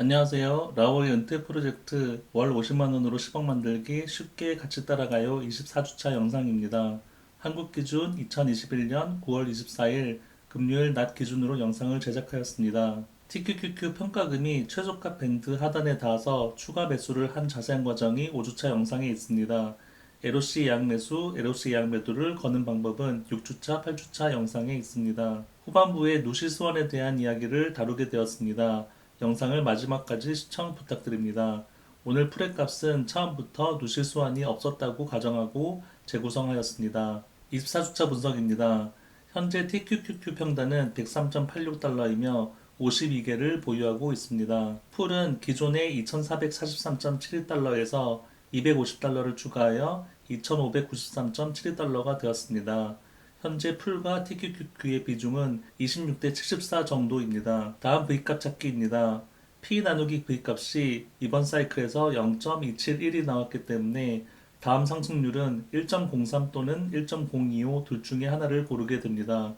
안녕하세요. 라오의 은퇴 프로젝트 월 50만원으로 10억 만들기 쉽게 같이 따라가요 24주차 영상입니다. 한국 기준 2021년 9월 24일 금요일 낮 기준으로 영상을 제작하였습니다. TQQQ 평가금이 최저가 밴드 하단에 닿아서 추가 매수를 한 자세한 과정이 5주차 영상에 있습니다. LOC 예약 매수, LOC 예약 매도를 거는 방법은 6주차, 8주차 영상에 있습니다. 후반부에 누시 수원에 대한 이야기를 다루게 되었습니다. 영상을 마지막까지 시청 부탁드립니다. 오늘 프레 값은 처음부터 누실 수완이 없었다고 가정하고 재구성하였습니다. 24주차 분석입니다. 현재 TQQQ 평단은 103.86달러이며 52개를 보유하고 있습니다. 풀은 기존의 2443.71달러에서 250달러를 추가하여 2593.72달러가 되었습니다. 현재 풀과 TQQQ의 비중은 26대 74 정도입니다. 다음 V값 찾기입니다. P 나누기 V값이 이번 사이클에서 0.271이 나왔기 때문에 다음 상승률은 1.03 또는 1.025 둘 중에 하나를 고르게 됩니다.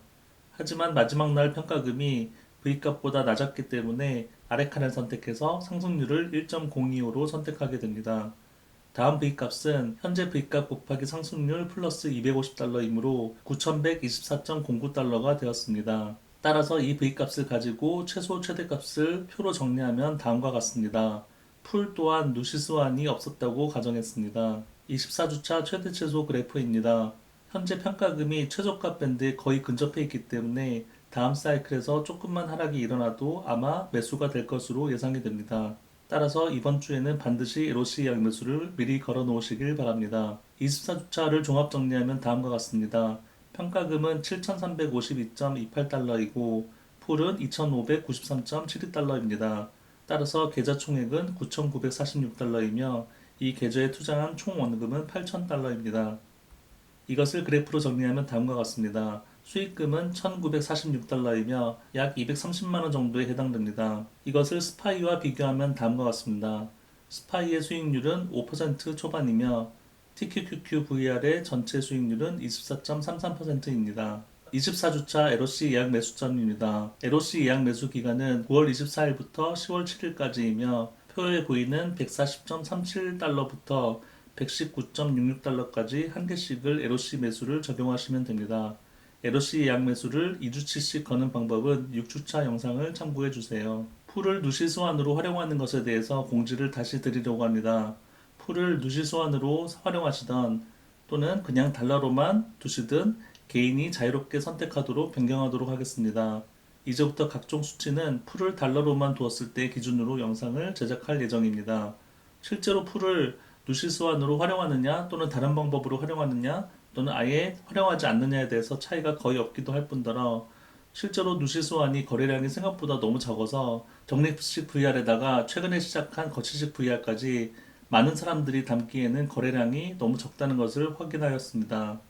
하지만 마지막 날 평가금이 V값보다 낮았기 때문에 아래 칸을 선택해서 상승률을 1.025로 선택하게 됩니다. 다음 V값은 현재 V값 곱하기 상승률 플러스 250달러이므로 9124.09달러가 되었습니다. 따라서 이 V값을 가지고 최소 최대값을 표로 정리하면 다음과 같습니다. 풀 또한 누시스완이 없었다고 가정했습니다. 24주차 최대 최소 그래프입니다. 현재 평가금이 최저가 밴드에 거의 근접해 있기 때문에 다음 사이클에서 조금만 하락이 일어나도 아마 매수가 될 것으로 예상이 됩니다. 따라서 이번 주에는 반드시 LOC 예약 매수를 미리 걸어 놓으시길 바랍니다. 24주차를 종합 정리하면 다음과 같습니다. 평가금은 7,352.28달러이고 풀은 2,593.72달러입니다. 따라서 계좌 총액은 9,946달러이며 이 계좌에 투자한 총 원금은 8,000달러입니다. 이것을 그래프로 정리하면 다음과 같습니다. 수익금은 1946달러이며 약 230만원 정도에 해당됩니다. 이것을 스파이와 비교하면 다음과 같습니다. 스파이의 수익률은 5% 초반이며 TQQQ VR의 전체 수익률은 24.33%입니다. 24주차 LOC 예약 매수점입니다. LOC 예약 매수 기간은 9월 24일부터 10월 7일까지이며 표에 보이는 140.37달러부터 119.66달러까지 한 개씩을 LOC 매수를 적용하시면 됩니다. LOC 예약 매수를 2주치씩 거는 방법은 6주차 영상을 참고해 주세요. 풀을 누시 소환으로 활용하는 것에 대해서 공지를 다시 드리려고 합니다. 풀을 누시 소환으로 활용하시던 또는 그냥 달러로만 두시든 개인이 자유롭게 선택하도록 변경하도록 하겠습니다. 이제부터 각종 수치는 풀을 달러로만 두었을 때 기준으로 영상을 제작할 예정입니다. 실제로 풀을 누시 소환으로 활용하느냐 또는 다른 방법으로 활용하느냐 또는 아예 활용하지 않느냐에 대해서 차이가 거의 없기도 할 뿐더러 실제로 누시 소환이 거래량이 생각보다 너무 적어서 적립식 VR에다가 최근에 시작한 거치식 VR까지 많은 사람들이 담기에는 거래량이 너무 적다는 것을 확인하였습니다.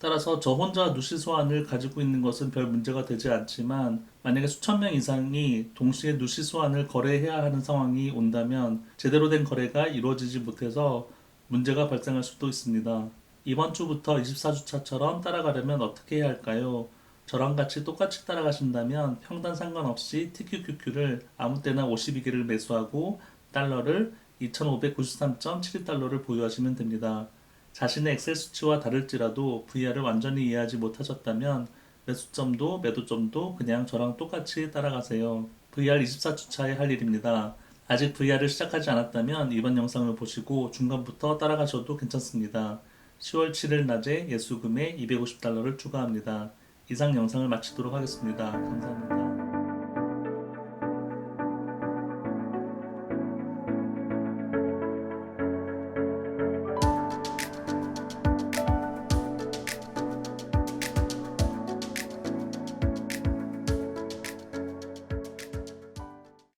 따라서 저 혼자 누시 소환을 가지고 있는 것은 별 문제가 되지 않지만 만약에 수천 명 이상이 동시에 누시 소환을 거래해야 하는 상황이 온다면 제대로 된 거래가 이루어지지 못해서 문제가 발생할 수도 있습니다. 이번 주부터 24주차처럼 따라가려면 어떻게 해야 할까요? 저랑 같이 똑같이 따라가신다면 평단 상관없이 TQQQ를 아무 때나 52개를 매수하고 달러를 2593.72달러를 보유하시면 됩니다. 자신의 엑셀 수치와 다를지라도 VR을 완전히 이해하지 못하셨다면 매수점도 매도점도 그냥 저랑 똑같이 따라가세요. VR 24주차에 할 일입니다. 아직 VR을 시작하지 않았다면 이번 영상을 보시고 중간부터 따라가셔도 괜찮습니다. 10월 7일 낮에 예수금에 250달러를 추가합니다. 이상 영상을 마치도록 하겠습니다. 감사합니다.